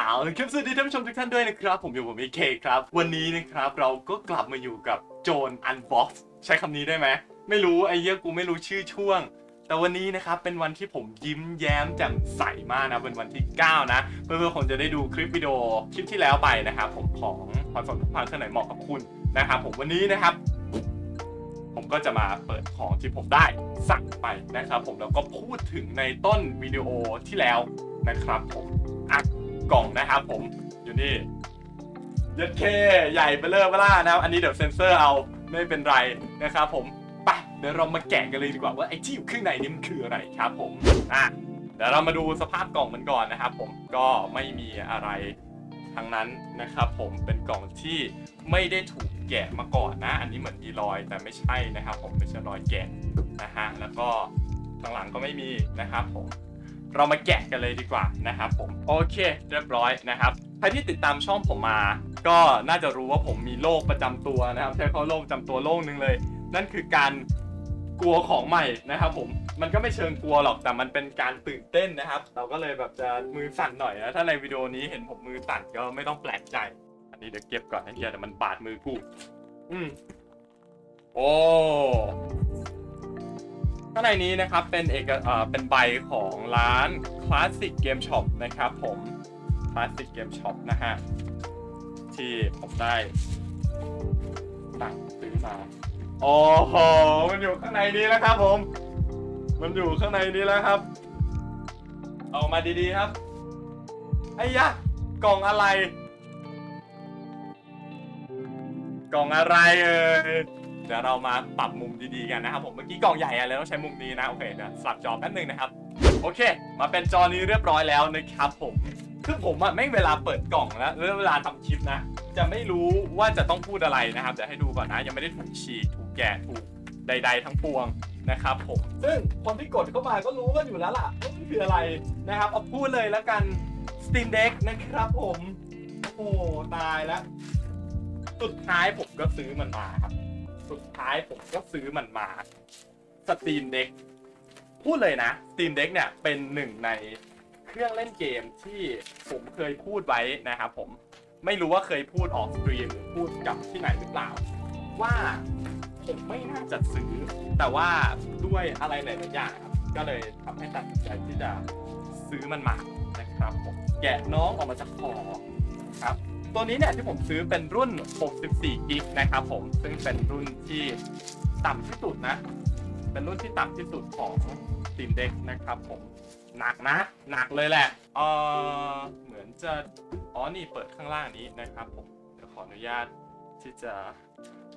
เอาละครับสวัสดีท่านผู้ชมทุกท่านด้วยนะครับ ผมอยู่ผมเอเคครับ วันนี้นะครับเราก็กลับมาอยู่กับโจนอันบ็อกซ์ใช้คำนี้ได้ไหม ไม่รู้ไอ้เหี้ยกูไม่รู้ชื่อช่วง แต่วันนี้นะครับเป็นวันที่ผมยิ้มแย้มแจ่มใสมากนะเป็นวันที่ 9 นะ เพื่อนๆคงจะได้ดูคลิปวิดีโอคลิปที่แล้วไปนะครับผมของคอนโซลทุกพันเท่ไหร่เหมาะกับคุณนะครับผมวันนี้นะครับผมก็จะมาเปิดของที่ผมได้สั่งไปนะครับ ผมแล้วก็พูดถึงในต้นวิดีโอที่แล้วนะครับผม กล่องนะครับผมอยู่นี่ยัดเคใหญ่เบลเลอร์เบล่านะครับอันนี้เดี๋ยวเซ็นเซอร์เอาไม่เป็นไรนะครับผมไปเดี๋ยวเรามาแกะกันเลยดีกว่าว่าไอ้ที่อยู่ข้างในนี่มันคืออะไรครับผมอะเดี๋ยวเรามาดูสภาพกล่องมันก่อนนะครับผมก็ไม่มีอะไรทั้งนั้นนะครับผมเป็นกล่องที่ไม่ได้ถูกแกะมาก่อนนะ อันนี้เหมือนมีรอยแต่ไม่ใช่นะครับ ผมไม่ใช่รอยแกะนะฮะแล้วก็ข้างหลังก็ไม่มีนะครับผม เรามาแกะกันเลยดีกว่านะครับผมโอเค เรียบร้อยนะครับใครที่ติดตามช่องผมมา ก็น่าจะรู้ว่าผมมีโรคประจำตัวนะครับใช้คำว่าโรคประจำตัวโรคหนึ่งเลย นั่นคือการกลัวของใหม่นะครับผมมันก็ไม่เชิงกลัวหรอกแต่มันเป็นการตื่นเต้นนะครับ เราก็เลยแบบจะมือสั่นหน่อยนะถ้าในวิดีโอนี้เห็นผมมือสั่นก็ไม่ต้องแปลกใจ อันนี้เดี๋ยวเก็บก่อนให้เฮียเดี๋ยวมันบาดมือกูอืมโอ้ ข้างในนี้นะครับเป็นเอกเป็นใบของร้าน Classic Game Shop นะครับผม Classic Game Shop นะฮะที่ผมได้สั่งซื้อมาโอ้โหมันอยู่ข้างในนี้แล้วครับผม มันอยู่ข้างในนี้แล้วครับ เอามาดีๆครับไอ้ยะกล่องอะไร กล่องอะไรเอ่ย ดี๋ยวเรามาปรับมุมดีๆกันนะครับผมเมื่อกี้กล่องใหญ่อะเลยต้องใช้มุมนี้นะโอเคเดี๋ยวสลับจอแป๊บนึงนะครับโอเค มาเป็นจอนี้เรียบร้อยแล้วนะครับผมคือผมอะไม่งเวลาเปิดกล่องแล้วหรือเวลาทำคลิปนะ จะไม่รู้ว่าจะต้องพูดอะไรนะครับเดี๋ยวให้ดูก่อนนะยังไม่ได้ถูกฉีกถูกแกะถูกใด ๆ ทั้งปวงนะครับผมซึ่งคนที่กดเข้ามาก็รู้กันอยู่แล้วล่ะว่ามันคืออะไรนะครับเอาพูดเลยแล้วกัน Steam Deck นะครับผม โอ้ตายแล้ว สุดท้ายผมก็ซื้อมันมาครับ สุดท้ายผมก็ซื้อมันมา Steam Deck พูดเลยนะ Steam Deck เนี่ยเป็นหนึ่งในเครื่องเล่นเกมที่ผมเคยพูดไว้นะครับผมไม่รู้ว่าเคยพูดออกสตรีมหรือพูดกับที่ไหนหรือเปล่า ว่าผมไม่น่าจะซื้อ แต่ว่าด้วยอะไรหลายๆอย่างครับก็เลยทำให้ตัดสินใจที่จะซื้อมันมานะครับผมแกะน้องออกมาจากคอครับ ตัวนี้เนี่ยที่ผมซื้อเป็นรุ่น 64 กิกนะครับผม ซึ่งเป็นรุ่นที่ต่ำที่สุดนะ เป็นรุ่นที่ต่ำที่สุดของ Steam Deck นะครับผม หนักนะ หนักเลยแหละ เออเหมือนจะ อ๋อ นี่เปิดข้างล่างนี้นะครับผม เดี๋ยวขออนุญาตที่จะ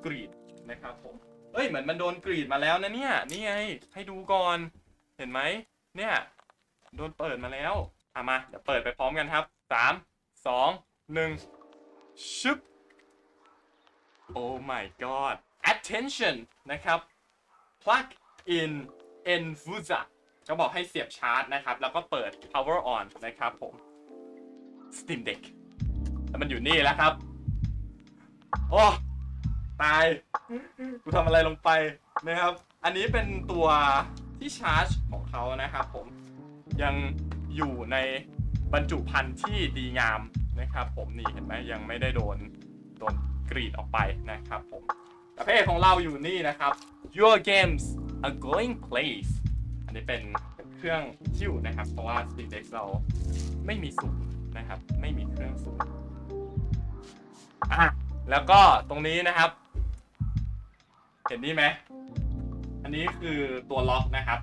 กรีดนะครับผม เอ้ย เหมือนมันโดนกรีดมาแล้วนะเนี่ย นี่ไง ให้ดูก่อน เห็นไหม เนี่ย โดนเปิดมาแล้วอะมา เดี๋ยวเปิดไปพร้อมกันครับ สาม สองหนึ่ง ชึบ Oh my god attention นะครับ plug in Enfusa ก็บอกให้เสียบชาร์จนะครับ แล้วก็เปิด power on นะครับผม Steam Deck แล้วมันอยู่นี่แล้วครับ โอ้ตาย กูทำอะไรลงไปนะครับ อันนี้เป็นตัวที่ชาร์จของเขานะครับผม ยังอยู่ในบรรจุภัณฑ์ที่ดีงาม นะครับ ผมนี่เห็นไหมยังไม่ได้โดนโดนกรีดออกไปนะครับผมประเภทของเราอยู่นี่นะครับ Your games are going place อันนี้เป็นเครื่องชิวนะครับ เพราะว่า Steam Deck เราไม่มีสูตรนะครับ ไม่มีเครื่องสูตรอะแล้วก็ตรงนี้นะครับ เห็นนี่ไหมอันนี้คือตัวล็อกนะครับ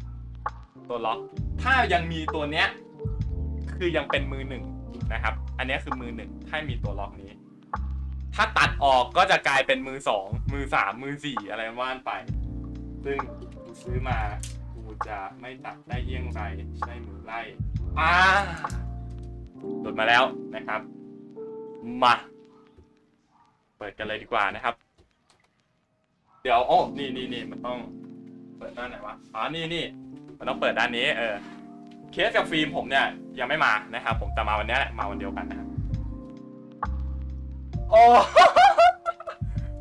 ตัวล็อก ถ้ายังมีตัวเนี้ย คือยังเป็นมือหนึ่งนะครับ อันนี้คือมือหนึ่งถ้ามีตัวล็อกนี้ ถ้าตัดออกก็จะกลายเป็นมือสองมือสามมือสี่อะไรว่านไป ซึ่งกูซื้อมากูจะไม่ตัดได้เยี่ยงไรใช้มือไล่อ่าหลุดมาแล้วนะครับ มาเปิดกันเลยดีกว่านะครับ เดี๋ยวโอ้นี่นี่นี่มันต้อง เปิดด้านไหนวะอ๋อนี่นี่มันต้องเปิดด้านนี้ เออ เคสกับฟิล์มผมเนี่ยยังไม่มานะครับผมแต่มาวันนี้แหละมาวันเดียวกันนะครับโอ้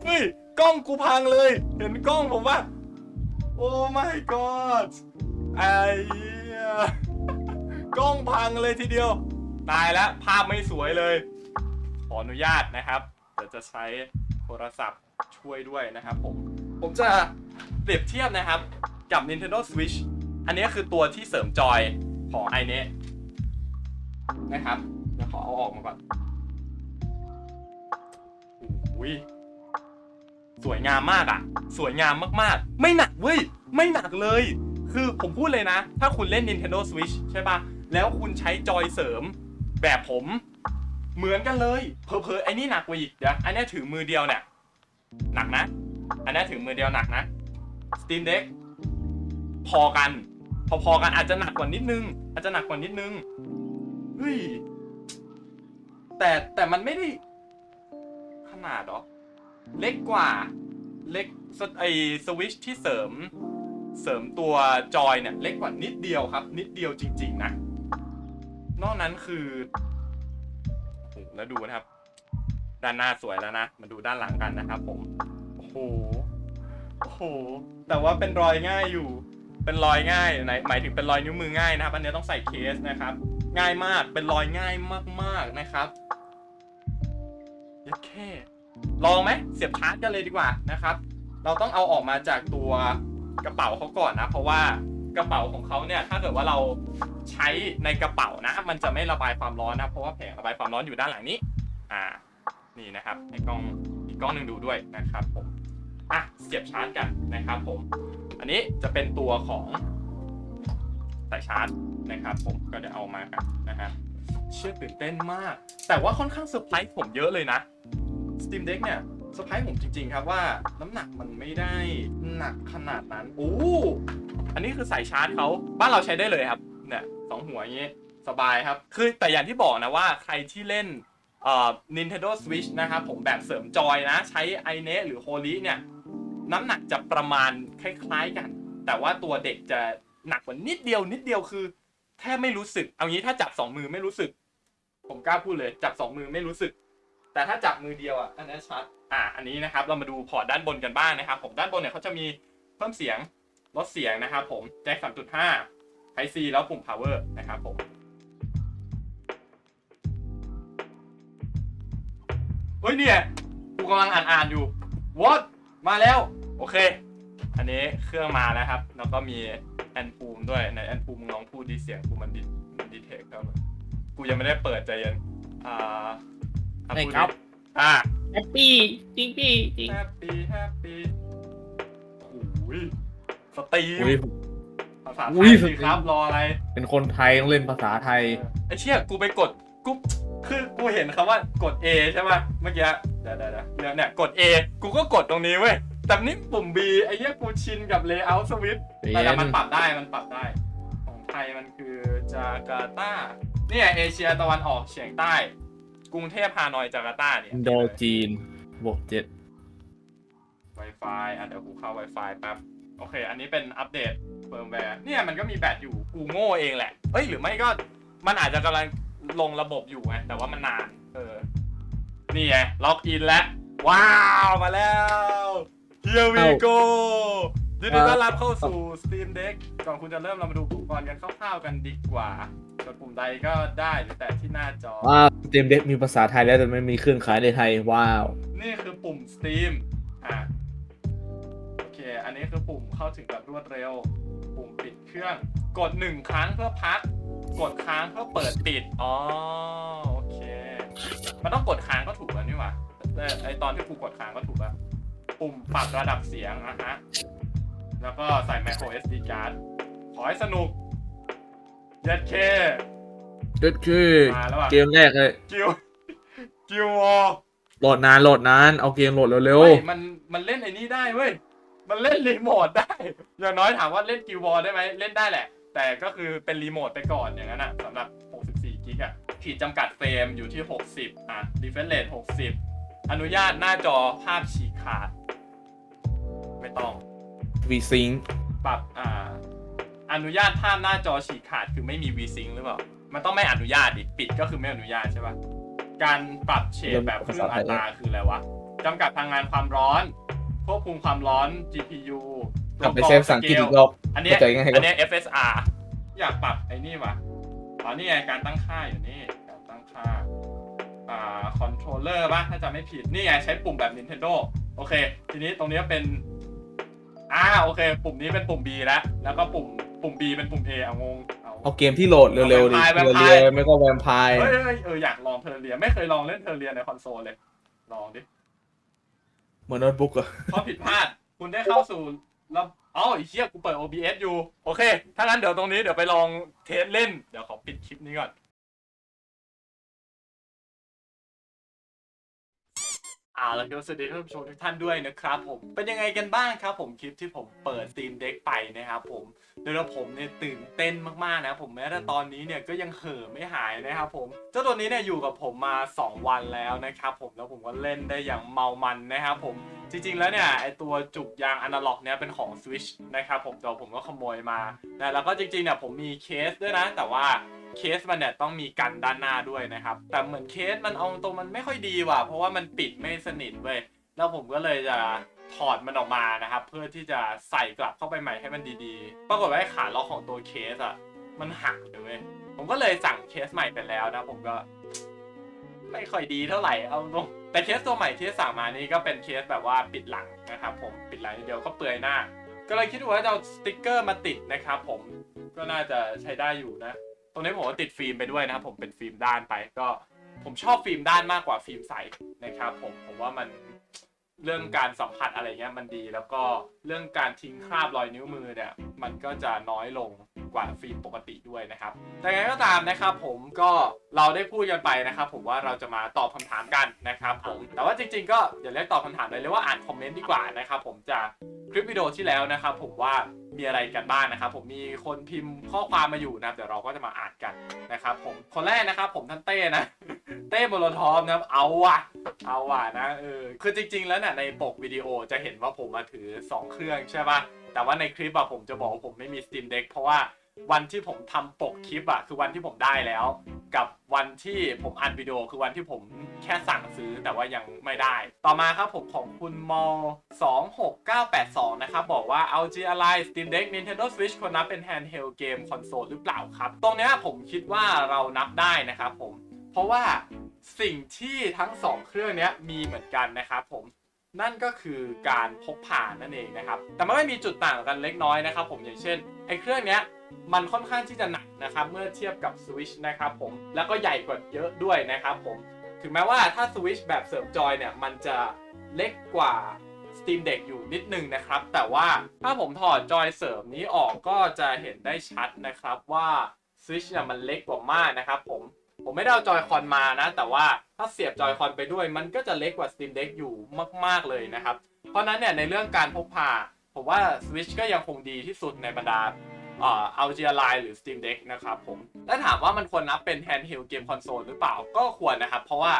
เฮ้ยกล้องกูพังเลย เห็นกล้องผมว่าโอ้ my god ไอ้กล้องพังเลยทีเดียว ตายแล้วภาพไม่สวยเลย ขออนุญาตนะครับเดี๋ยวจะใช้โทรศัพท์ช่วยด้วยนะครับผม ผมจะเปรียบเทียบนะครับ กับ Nintendo Switch อันนี้คือตัวที่เสริมจอย ของไอเนนะครับเดี๋ยวขอเอาออกมาก่อนอุ้ยสวยงามมากอะสวยงามมากๆ ไม่หนักเว้ย ไม่หนักเลย คือผมพูดเลยนะ ถ้าคุณเล่น Nintendo Switch ใช่ปะแล้วคุณใช้จอยเสริมแบบผม เหมือนกันเลย เพอเพอๆไอ้นี่หนักกว่าอีกเดี๋ยวอันนี้ถือมือเดียวเนี่ยหนักนะ อันนี้ถือมือเดียวหนักนะ Steam Deck พอกัน พอๆกันอาจจะหนักกว่านิดนึง อาจจะหนักกว่านิดนึงเฮ้ยแต่แต่มันไม่ได้ ขนาดหรอ เล็กกว่า เล็กไอสวิชที่เสริม เสริมตัวจอยเนี่ย เล็กกว่านิดเดียวครับ นิดเดียวจริง ๆ นะ นอกนั้นคือโอ้แล้วดูนะครับ ด้านหน้าสวยแล้วนะ มาดูด้านหลังกันนะครับผม โอ้โห โอ้โห แต่ว่าเป็นรอยง่ายอยู่ เป็นรอยง่ายไหนหมายถึงเป็นรอยนิ้วมือง่ายนะครับ อันนี้ต้องใส่เคสนะครับ ง่ายมากเป็นรอยง่ายมากๆนะครับยัดแค่ลองไหมเสียบชาร์จกันเลยดีกว่านะครับ เราต้องเอาออกมาจากตัวกระเป๋าเขาก่อนนะ เพราะว่ากระเป๋าของเขาเนี่ยถ้าเกิดว่าเราใช้ในกระเป๋านะ มันจะไม่ระบายความร้อนนะ เพราะว่าแผงระบายความร้อนอยู่ด้านหลังนี้ อ่า นี่นะครับในกล้องอีกกล้องหนึ่งดูด้วยนะครับผมอะเสียบชาร์จกันนะครับผม อันนี้จะเป็นตัวของสายชาร์จนะครับ ผมก็เดี๋ยวเอามากันนะฮะเชื่อตื่นเต้นมาก แต่ว่าค่อนข้างเซอร์ไพรส์ผมเยอะเลยนะ Steam Deck เนี่ยเซอร์ไพรส์ผมจริง ๆ ครับว่าน้ำหนักมันไม่ได้หนักขนาดนั้นโอ้อันนี้คือสายชาร์จเขาบ้านเราใช้ได้เลยครับเนี่ยสองหัวอย่างนี้สบายครับ คือแต่อย่างที่บอกนะว่าใครที่เล่นเอ่อ Nintendo Switch นะครับผมแบบเสริมจอยนะ ใช้ i n e หรือ Holy เนี่ย น้ำหนักจะประมาณคล้าย ๆกัน แต่ว่าตัวเด็กจะหนักกว่านิดเดียวนิดเดียวคือ แทบไม่รู้สึก เอางี้ถ้าจับสองมือไม่รู้สึก ผมกล้าพูดเลย จับสองมือไม่รู้สึก แต่ถ้าจับมือเดียวอะอันนี้ชัดอะอันนี้นะครับเรามาดูพอร์ตด้านบนกันบ้างนะครับ ผมด้านบนเนี่ยเขาจะมีเพิ่มเสียงลดเสียงนะครับผมแจ็ค3.5 Type C แล้วปุ่ม power นะครับผมเฮ้ยเนี่ยกูกำลังอ่านอ่านๆอยู่ what มาแล้ว โอเค อันนี้เครื่องมาแล้วครับ แล้วก็มีแอนพูมด้วยในแอนพูมมึงลองพูดดีเสียงกูมันดิมันดีเทคแล้วกูยังไม่ได้เปิดใจเย็นอ่าอะได้พูดดิครับ อ่าแฮปปี้จริงพี่จริงแฮปปี้แฮปปี้โอ้ยสตรีมอุ้ยภาษาไทอุ้ยยสิครับรออะไร เป็นคนไทยต้องเล่นภาษาไทยไอ้เชี่ยกูไปกดกูคือกูเห็นคำว่ากด A ใช่ป่ะเมื่อกี้เดี๋ยวเดี๋ยวเดี๋ยวเนี่ยเนี่ยกด A กูก็กดตรงนี้เว้ย แต่นี่ปุ่ม B ไอ้เหี้ยกูชินกับ layout switch แต่แต่มันปรับได้มันปรับได้ ของไทยมันคือจาการ์ตาเนี่ยเอเชียตะวันออกเฉียงใต้ กรุงเทพฮานอยจาการ์ตาเนี่ยอินโดจีนบวกเจ็ด Wi-Fi อะเดี๋ยวกูเข้า Wi-Fi แป๊บ โอเค อันนี้เป็นอัปเดตเฟิร์มแวร์เนี่ยมันก็มีแบตอยู่กูโง่เองแหละ เอ้ย หรือไม่ก็มันอาจจะกำลังลงระบบอยู่ไงแต่ว่ามันนาน เออ นี่ไงล็อกอินแล้ว ว้าว มาแล้ว Here we go ยินดีต้อนรับเข้าสู่ Steam Deck ก่อนคุณจะเริ่มเรามาดูอุปกรณ์กันคร่าวๆกันดีกว่ากดปุ่มใดก็ได้หรือแต่ที่หน้าจอ ว้าวเต็มเด็กมีภาษาไทยแล้วแต่ไม่มีเครื่องขายในไทย ว้าว นี่คือปุ่ม Steam อะโอเค อันนี้คือปุ่มเข้าถึงแบบรวดเร็ว ปุ่มปิดเครื่อง กดหนึ่งครั้งเพื่อพัก กดค้างเพื่อเปิดปิด อ๋อ โอเค มันต้องกดค้างก็ถูกแล้วนี่หว่าแต่ไอตอนที่กูกดค้างก็ถูกแล้ว ปุ่มปรับระดับเสียงอะฮะ แล้วก็ใส่ micro SD card ขอให้สนุกเย็ดเคก็คือมาแล้วอะเกมแรกเลยกิวกิววอโหลดนานโหลดนานเอาเกมโหลดเร็วไม่มันมันเล่นไอ้นี่ได้เว้ย มันเล่นรีโมทได้ อย่างน้อยถามว่าเล่นกิวบอลได้ไหมเล่นได้แหละ แต่ก็คือเป็นรีโมทไปก่อนอย่างนั้นอะสำหรับ 64 กิกอะขีดจำกัดเฟรมอยู่ที่ 60 อะ refresh rate 60 อนุญาตหน้าจอภาพฉีกขาด ไม่ต้องๆ V Sync ปรับอ่า อนุญาตภาพหน้าจอฉีกขาดคือไม่มี VSync หรือเปล่า มันต้องไม่อนุญาตดิ ปิดก็คือไม่อนุญาตใช่ปะการปรับเฉดแบบเครื่องอัตราคืออะไรวะจำกัดพลังงานความร้อน ควบคุมความร้อน GPU กลับไปเซฟภาษาอังกฤษอีกรอบอันเนี้ยเข้าใจง่ายอันเนี้ย FSR อยากปรับไอ้นี่วะอ๋อนี่ไงการตั้งค่าอยู่นี่ การอ่า คอนโทรลเลอร์ป่ะ ถ้าจำไม่ผิด นี่ไงใช้ปุ่มแบบ Nintendo โอเค ทีนี้ตรงนี้เป็น อ่าโอเค ปุ่มนี้เป็นปุ่ม B แล้วแล้วก็ปุ่มปุ่ม B เป็นปุ่ม A เอางงเอาเอาเกมที่โหลดเร็วๆดิแวมไพร์เทอร์เรีแวมไพร์ยไม่ก็แวมไพร์เฮ้ยเฮ้ยเอออยากลองเทอร์เรียไม่เคยลองเล่นเทอร์เรียในคอนโซลเลย ลองดิเหมือนโน้ตบุ๊กอะข้อผิดพลาด คุณได้เข้าสู่แล้วอ๋อไอ้เหี้ยกูเปิด OBS อยู่ โอเค ถ้างั้นเดี๋ยวตรงนี้เดี๋ยวไปลองเทสเล่น เดี๋ยวขอปิดคลิปนี้ก่อน อ่าแล้วก็สวัสดีท่านผู้ชมทุกท่านด้วยนะครับผมเป็นยังไงกันบ้างครับผมคลิปที่ผมเปิด Steam Deck ไปนะครับผม โดยเราผมเนี่ยตื่นเต้นมากๆนะผมแม้แต่ตอนนี้เนี่ยก็ยังเห่อไม่หายนะครับผมเจ้าตัวนี้เนี่ยอยู่กับผมมา 2 วันแล้วนะครับผมแล้วผมก็เล่นได้อย่างเมามันนะครับผมจริง ๆ แล้วเนี่ยไอตัวจุกยางอนาล็อกเนี่ยเป็นของ Switch นะครับผมแต่ผมก็ขโมยมานะแล้วก็จริงๆเนี่ยผมมีเคสด้วยนะ แต่ว่าเคสมันเนี่ยต้องมีกันด้านหน้าด้วยนะครับ แต่เหมือนเคสมันเอาตรงมันไม่ค่อยดีว่ะเพราะว่ามันปิดไม่สนิทเว้ยแล้วผมก็เลยจะ ถอดมันออกมานะครับ เพื่อที่จะใส่กลับเข้าไปใหม่ให้มันดีๆ ปรากฏว่าขาล็อกของตัวเคสอะมันหักเลยเว้ยผมก็เลยสั่งเคสใหม่ไปแล้วนะผมก็ ไม่ค่อยดีเท่าไหร่เอาตรงแต่เคสตัวใหม่ที่สั่งมานี่ก็เป็นเคสแบบว่าปิดหลังนะครับ ผมปิดหลังเดียวก็เปลือยหน้า ก็เลยคิดว่าจะเอาสติกเกอร์มาติดนะครับ ผมก็น่าจะใช้ได้อยู่นะ ตรงนี้ผมก็ติดฟิล์มไปด้วยนะครับผมเป็นฟิล์มด้านไปก็ผมชอบฟิล์มด้านมากกว่าฟิล์มใสนะครับ ผมผมว่ามัน เรื่องการสัมผัสอะไรเงี้ยมันดีแล้วก็เรื่องการทิ้งคราบรอยนิ้วมือเนี่ยมันก็จะน้อยลงกว่าฟิล์มปกติด้วยนะครับ แต่ไงก็ตามนะครับผมก็เราได้พูดกันไปนะครับ ผมว่าเราจะมาตอบคำถามกันนะครับผมแต่ว่าจริง ๆ ก็อย่าเรียกตอบคำถามเลยเรียกว่าอ่านคอมเมนต์ดีกว่านะครับผมจะคลิปวิดีโอที่แล้วนะครับ ผมว่ามีอะไรกันบ้างนะครับ ผมมีคนพิมพ์ข้อความมาอยู่นะเดี๋ยวเราก็จะมาอ่านกันนะครับ ผมคนแรกนะครับ ผมท่านเต้นะ เต้โมโลทอมนะครับเอาวะ เอาว่ะนะเออคือจริง ๆ แล้วเนี่ยในปกวิดีโอจะเห็นว่าผมมาถือ 2 เครื่องใช่ปะแต่ว่าในคลิปอะผมจะบอกว่าผมไม่มี Steam Deck เพราะว่าวันที่ผมทำปกคลิปอะคือวันที่ผมได้แล้ว กับวันที่ผมอัดวิดีโอคือวันที่ผมแค่สั่งซื้อแต่ว่ายังไม่ได้ ต่อมาครับผมของคุณมอ26982 นะครับ บอกว่า LG Ally Steam Deck Nintendo Switch ควรนับเป็น handheld game console หรือเปล่าครับ ตรงเนี้ยผมคิดว่าเรานับได้นะครับผม เพราะว่า สิ่งที่ทั้ง 2 เครื่องนี้มีเหมือนกันนะครับผมนั่นก็คือการพกพานั่นเองนะครับ แต่มันก็มีจุดต่างกันเล็กน้อยนะครับ ผมอย่างเช่นไอ้เครื่องเนี้ยมันค่อนข้างที่จะหนักนะครับเมื่อเทียบกับ Switch นะครับผมแล้วก็ใหญ่กว่าเยอะด้วยนะครับผมถึงแม้ว่าถ้า Switch แบบเสริมจอยเนี่ยมันจะเล็กกว่า Steam Deck อยู่นิดนึงนะครับ แต่ว่าถ้าผมถอดจอยเสริมนี้ออกก็จะเห็นได้ชัดนะครับว่า Switch เนี่ยมันเล็กกว่ามากนะครับผม ผมไม่ได้เอาจอยคอนมานะ แต่ว่าถ้าเสียบจอยคอนไปด้วย มันก็จะเล็กกว่า Steam Deck อยู่มาก ๆ เลยนะครับ เพราะนั้นเนี่ยในเรื่องการพกพา ผมว่า Switch ก็ยังคงดีที่สุดในบรรดาเอ่อ LG Ally หรือ Steam Deck นะครับผมและถามว่ามันควรนับเป็น handheld game console หรือเปล่าก็ควรนะครับ เพราะว่า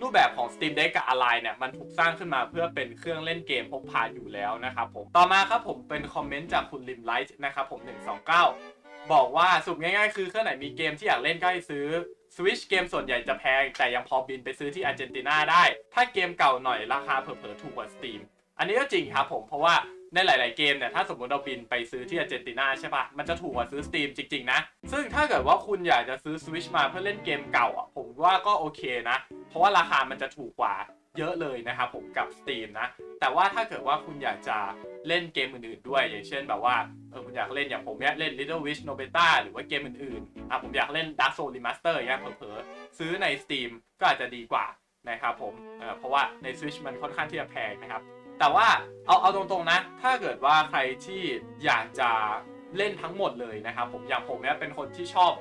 รูปแบบของ Steam Deck กับ Ally เนี่ยมันถูกสร้างขึ้นมาเพื่อเป็นเครื่องเล่นเกมพกพาอยู่แล้วนะครับผมต่อมาครับผมเป็นคอมเมนต์จากคุณ Lim Light นะครับผม 129 บอกว่าสุปง่ายๆ คือเครื่องไหนมีเกมที่อยากเล่นก็ให้ซื้อ สวิชเกมส่วนใหญ่จะแพง แต่ยังพอบินไปซื้อที่อาร์เจนตินาได้ ถ้าเกมเก่าหน่อยราคาเผลอๆถูกกว่าสตีมอันนี้ก็จริงครับผมเพราะว่าในหลาย ๆ เกมเนี่ยถ้าสมมติเราบินไปซื้อที่อาร์เจนตินาใช่ปะมันจะถูกกว่าซื้อสตีมจริง ๆ นะ ซึ่งถ้าเกิดว่าคุณอยากจะซื้อสวิชมาเพื่อเล่นเกมเก่าอะผมว่าก็โอเคนะ เพราะว่าราคามันจะถูกกว่า เยอะเลยนะครับผมกับ Steam นะ แต่ว่าถ้าเกิดว่าคุณอยากจะเล่นเกมอื่นๆด้วย อย่างเช่นแบบว่าเออคุณอยากเล่นอย่างผมเนี่ยเล่น Little Witch Nobeta หรือว่าเกมอื่นๆอะผมอยากเล่น Dark Souls Remaster อย่างเงี้ยเผลอๆซื้อใน Steam ก็อาจจะดีกว่านะครับผมเออเพราะว่าใน Switch มันค่อนข้างที่จะแพงนะครับแต่ว่าเอาเอาตรงๆนะ ถ้าเกิดว่าใครที่อยากจะเล่นทั้งหมดเลยนะครับผมอย่างผมเนี่ยเป็นคนที่ชอบ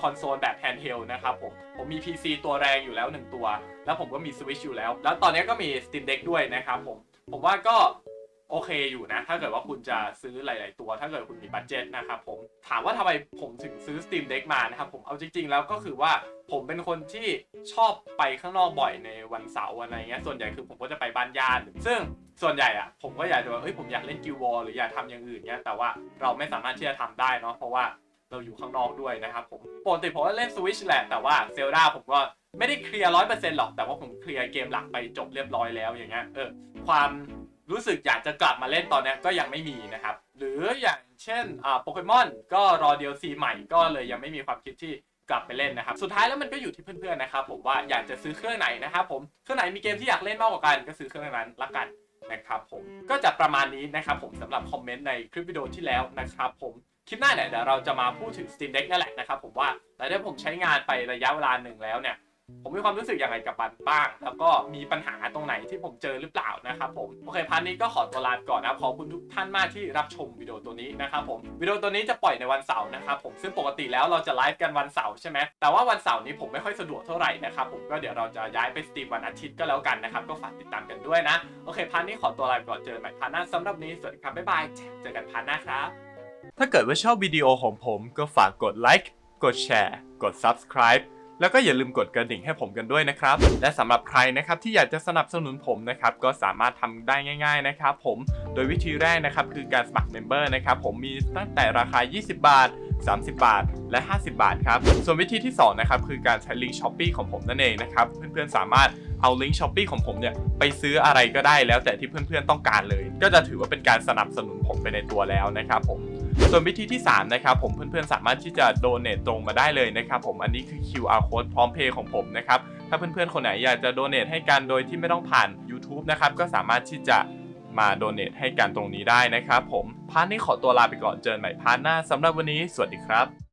คอนโซลแบบแฮนด์เฮลนะครับผม ผมมี PC ตัวแรงอยู่แล้ว 1 ตัว แล้วผมก็มี Switch อยู่แล้ว แล้วตอนนี้ก็มี Steam Deck ด้วยนะครับผม ผมว่าก็โอเคอยู่นะ ถ้าเกิดว่าคุณจะซื้อหลาย ๆ ตัว ถ้าเกิดคุณมีบัตเจ็ตนะครับผม ถามว่าทำไมผมถึงซื้อ Steam Deck มานะครับผม เอาจริง ๆ แล้วก็คือว่าผมเป็นคนที่ชอบไปข้างนอกบ่อยในวันเสาร์อะไรเงี้ย ส่วนใหญ่คือผมก็จะไปบ้านญาติ ซึ่งส่วนใหญ่อะผมก็อยากจะว่าเอ้ย ผมอยากเล่นกิววอลหรืออยากทำอย่างอื่นเนี้ย แต่ว่าเราไม่สามารถที่จะทำได้เนาะ เพราะว่า เราอยู่ข้างนอกด้วยนะครับผมปกติผมก็เล่น Switch แหละแต่ว่าเซลดาผมก็ไม่ได้เคลียร์ร้อยเปอร์เซ็นต์หรอก แต่ว่าผมเคลียร์เกมหลักไปจบเรียบร้อยแล้วอย่างเงี้ยเออความรู้สึกอยากจะกลับมาเล่นตอนนี้ก็ยังไม่มีนะครับ หรืออย่างเช่นอ่าโปเกมอนก็รอ DLC ใหม่ก็เลยยังไม่มีความคิดที่กลับไปเล่นนะครับ สุดท้ายแล้วมันก็อยู่ที่เพื่อนๆนะครับผมว่าอยากจะซื้อเครื่องไหนนะครับผมเครื่องไหนมีเกมที่อยากเล่นมากกว่ากันก็ซื้อเครื่องนั้นละกันนะครับผมก็จะประมาณนี้นะครับผมสำหรับคอมเมนต์ในคลิปวิดีโอที่แล้วนะครับผม คลิปหน้าเนี่ยเดี๋ยวเราจะมาพูดถึง Steam Deck นั่นแหละนะครับผมว่าหลังจากที่ผมใช้งานไประยะเวลาหนึ่งแล้วเนี่ยผมมีความรู้สึกอย่างไรกับมันบ้าง แล้วก็มีปัญหาตรงไหนที่ผมเจอหรือเปล่านะครับผม โอเคพาร์ทนี้ก็ขอตัวลาก่อนนะครับขอบคุณทุกท่านมากที่รับชมวิดีโอตัวนี้นะครับผม วิดีโอตัวนี้จะปล่อยในวันเสาร์นะครับผม ซึ่งปกติแล้วเราจะไลฟ์กันวันเสาร์ใช่ไหม แต่ว่าวันเสาร์นี้ผมไม่ค่อยสะดวกเท่าไหร่นะครับผม ก็เดี๋ยวเราจะย้ายไปสตรีมวันอาทิตย์ก็แล้วกันนะครับ ก็ฝากติดตามกันด้วยนะ โอเคพาร์ทนี้ขอตัวลาก่อน เจอกันใหม่พาร์ทหน้าสำหรับนี้ สวัสดีครับ บ๊ายบาย เจอกันพาร์ทหน้าครับ ถ้าเกิดว่าชอบวิดีโอของผมก็ฝากกดไลค์ กดแชร์ กด subscribe แล้วก็อย่าลืมกดกระดิ่งให้ผมกันด้วยนะครับ และสำหรับใครนะครับที่อยากจะสนับสนุนผมนะครับก็สามารถทำได้ง่าย ๆนะครับผม โดยวิธีแรกนะครับคือการสมัครเมมเบอร์นะครับผมมีตั้งแต่ราคา 20 บาท 30 บาท และ 50 บาทครับ ส่วนวิธีที่2นะครับคือการใช้ลิงก์ช้อปปีของผมนั่นเองนะครับ เพื่อนๆสามารถเอาลิงก์ช้อปปีของผมเนี่ยไปซื้ออะไรก็ได้แล้วแต่ที่เพื่อนๆต้องการเลย ก็จะถือว่าเป็นการสนับสนุนผมไปในตัวแล้วนะครับผม ส่วนวิธีที่ 3 นะครับผมเพื่อนๆ สามารถที่จะโดเน a ตรงมาได้เลยนะครับผมอันนี้คือ QR code พร้อมเพย์ของผมนะครับถ้าเพื่อนๆ คนไหนอยากจะโดเน a ให้กันโดยที่ไม่ต้องผ่าน YouTube นะครับก็สามารถที่จะมาโดเน a ให้กันตรงนี้ได้นะครับผมพาร์ทนี้ขอตัวลาไปก่อนเจอกันใหม่พาร์ทหน้าสำหรับวันนี้ สวัสดีครับ